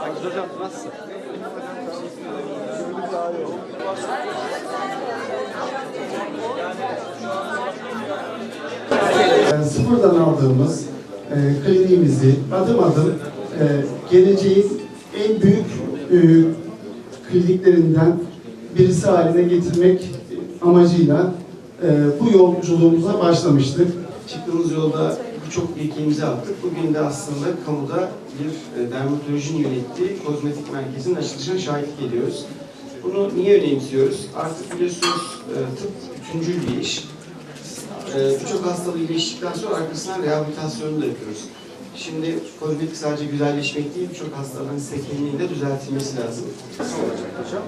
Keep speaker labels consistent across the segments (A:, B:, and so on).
A: Aykut hocam nasılsın?
B: Yani sıfırdan aldığımız e, kliniğimizi adım adım e, geleceğin en büyük e, kliniklerinden birisi haline getirmek amacıyla e, bu yolculuğumuza başlamıştık. Çıktığımız yolda birçok ilkemizi attık. Bugün de aslında kamuda bir e, dermatolojinin yönettiği kozmetik merkezinin açılışına şahitlik ediyoruz. Bunu niye önemsiyoruz? Artık biliyorsunuz e, tıp bütüncül bir iş. Ee, birçok hastalığı iyileştikten sonra arkasından rehabilitasyonu da yapıyoruz. Şimdi kozmetik sadece güzelleşmek değil, birçok hastalığın sekemliğinin de düzeltilmesi lazım.
A: Nasıl olacak hocam?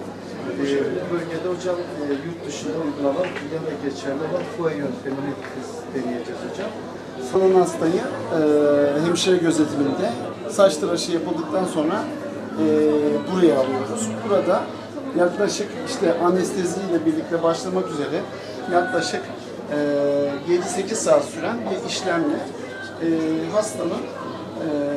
A: Bu bölgede hocam e, yurt dışında uygulanan yine geçerli olan FUE yöntemini deneyeceğiz hocam.
B: Sanan hastayı e, hemşire gözetiminde saç tıraşı yapıldıktan sonra e, buraya alıyoruz. Burada yaklaşık işte anesteziyle birlikte başlamak üzere yaklaşık e, 7-8 saat süren bir işlemle e, hastanın e,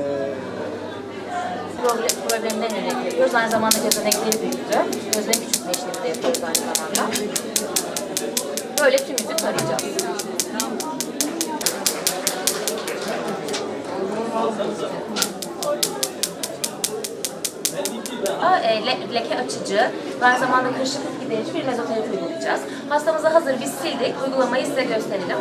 C: Problem, problemden yönelik yapıyoruz. Aynı zamanda gözenekleri büyüttü. Gözden küçültme işlemi yapıyoruz aynı zamanda. Böyle tüm yüzü tarayacağız. Aa, e, le- leke açıcı aynı zamanda kırışıklık giderici bir mezoterapi uygulayacağız. Hastamızı hazır biz sildik. Uygulamayı size gösterelim.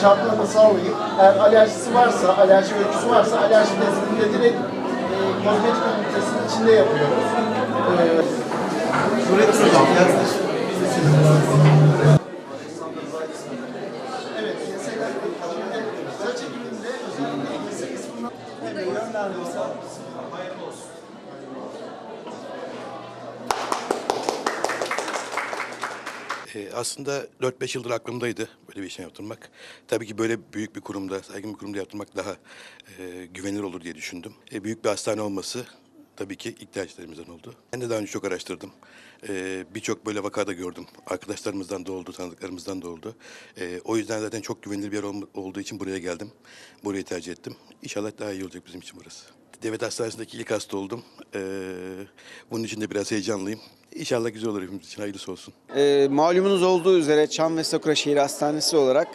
B: Şartlarını sağlayıp eğer alerjisi varsa, alerji öyküsü varsa alerji testini de direkt e, kozmetik ünitesinin içinde yapıyoruz. E,
D: aslında 4-5 yıldır aklımdaydı böyle bir işlem yaptırmak. Tabii ki böyle büyük bir kurumda, saygın bir kurumda yaptırmak daha e, güvenilir olur diye düşündüm. E, büyük bir hastane olması tabii ki ihtiyaçlarımızdan oldu. Ben de daha önce çok araştırdım. E, Birçok böyle vakada gördüm. Arkadaşlarımızdan da oldu, tanıdıklarımızdan da oldu. E, o yüzden zaten çok güvenilir bir yer olduğu için buraya geldim. Burayı tercih ettim. İnşallah daha iyi olacak bizim için burası. Devlet Hastanesi'ndeki ilk hasta oldum. E, bunun için de biraz heyecanlıyım. İnşallah güzel olur hepimiz için. Hayırlısı olsun.
E: Ee, malumunuz olduğu üzere Çam ve Sakura Şehir Hastanesi olarak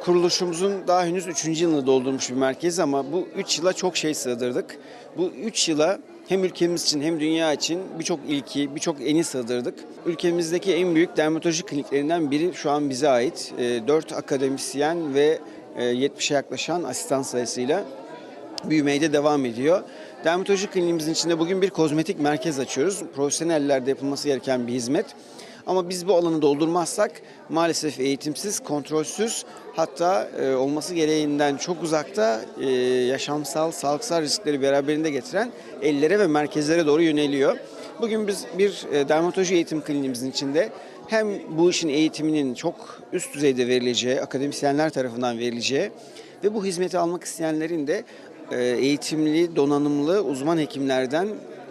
E: kuruluşumuzun daha henüz 3. yılını doldurmuş bir merkez ama bu 3 yıla çok şey sığdırdık. Bu 3 yıla hem ülkemiz için hem dünya için birçok ilki, birçok eni sığdırdık. Ülkemizdeki en büyük dermatoloji kliniklerinden biri şu an bize ait. 4 akademisyen ve e, 70'e yaklaşan asistan sayısıyla büyümeye de devam ediyor. Dermatoloji kliniğimizin içinde bugün bir kozmetik merkez açıyoruz. Profesyonellerde yapılması gereken bir hizmet. Ama biz bu alanı doldurmazsak maalesef eğitimsiz, kontrolsüz hatta e, olması gereğinden çok uzakta e, yaşamsal, sağlıksal riskleri beraberinde getiren ellere ve merkezlere doğru yöneliyor. Bugün biz bir e, dermatoloji eğitim kliniğimizin içinde hem bu işin eğitiminin çok üst düzeyde verileceği, akademisyenler tarafından verileceği ve bu hizmeti almak isteyenlerin de eğitimli, donanımlı uzman hekimlerden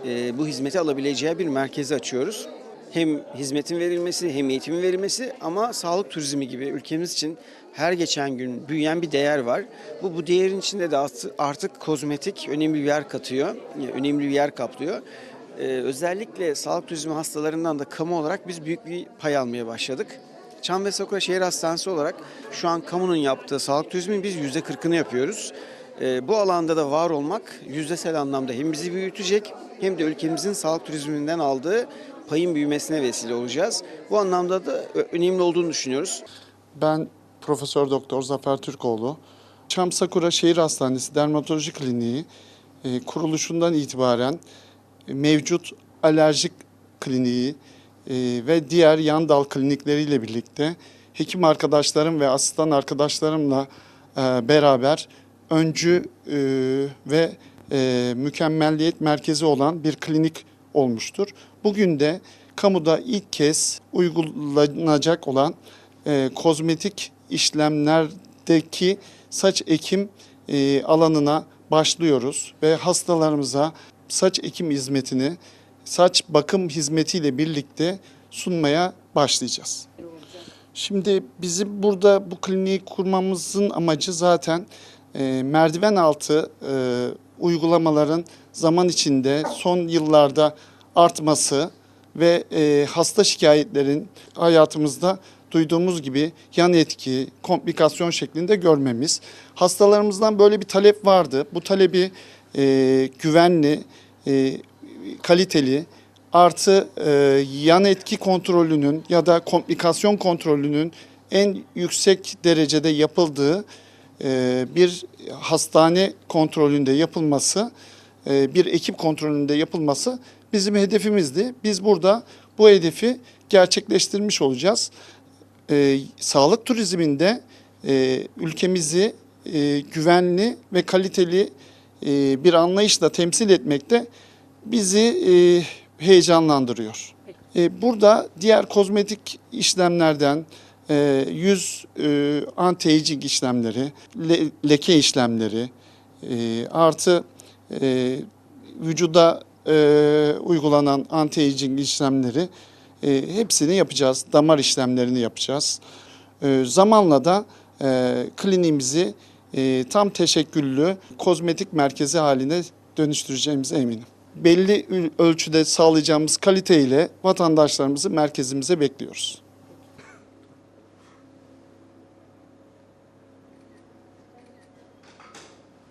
E: e, bu hizmeti alabileceği bir merkezi açıyoruz. Hem hizmetin verilmesi hem eğitimin verilmesi ama sağlık turizmi gibi ülkemiz için her geçen gün büyüyen bir değer var. Bu bu değerin içinde de artı- artık kozmetik önemli bir yer katıyor, yani önemli bir yer kaplıyor. Özellikle sağlık turizmi hastalarından da kamu olarak biz büyük bir pay almaya başladık. Çam ve Sakura Şehir Hastanesi olarak şu an kamunun yaptığı sağlık turizmin biz yüzde kırkını yapıyoruz. Ee, bu alanda da var olmak yüzdesel anlamda hem bizi büyütecek hem de ülkemizin sağlık turizminden aldığı payın büyümesine vesile olacağız. Bu anlamda da önemli olduğunu düşünüyoruz.
B: Ben Profesör Doktor Zafer Türkoğlu. Çam Sakura Şehir Hastanesi Dermatoloji Kliniği e, kuruluşundan itibaren mevcut alerjik kliniği e, ve diğer yan dal klinikleriyle birlikte hekim arkadaşlarım ve asistan arkadaşlarımla e, beraber öncü e, ve e, mükemmelliyet merkezi olan bir klinik olmuştur. Bugün de kamuda ilk kez uygulanacak olan e, kozmetik işlemlerdeki saç ekim e, alanına başlıyoruz ve hastalarımıza saç ekim hizmetini saç bakım hizmetiyle birlikte sunmaya başlayacağız. Şimdi bizim burada bu kliniği kurmamızın amacı zaten e, merdiven altı e, uygulamaların zaman içinde son yıllarda artması ve e, hasta şikayetlerin hayatımızda duyduğumuz gibi yan etki, komplikasyon şeklinde görmemiz. Hastalarımızdan böyle bir talep vardı. Bu talebi e, güvenli, e, kaliteli artı e, yan etki kontrolünün ya da komplikasyon kontrolünün en yüksek derecede yapıldığı bir hastane kontrolünde yapılması, e, bir ekip kontrolünde yapılması bizim hedefimizdi. Biz burada bu hedefi gerçekleştirmiş olacağız. E, sağlık turizminde e, ülkemizi e, güvenli ve kaliteli e, bir anlayışla temsil etmekte bizi e, heyecanlandırıyor. E, burada diğer kozmetik işlemlerden e, yüz e, anti-aging işlemleri, le- leke işlemleri, e, artı e, vücuda uygulanan anti-aging işlemleri hepsini yapacağız. Damar işlemlerini yapacağız. E, zamanla da kliniğimizi tam teşekküllü kozmetik merkezi haline dönüştüreceğimize eminim. Belli ölçüde sağlayacağımız kaliteyle vatandaşlarımızı merkezimize bekliyoruz.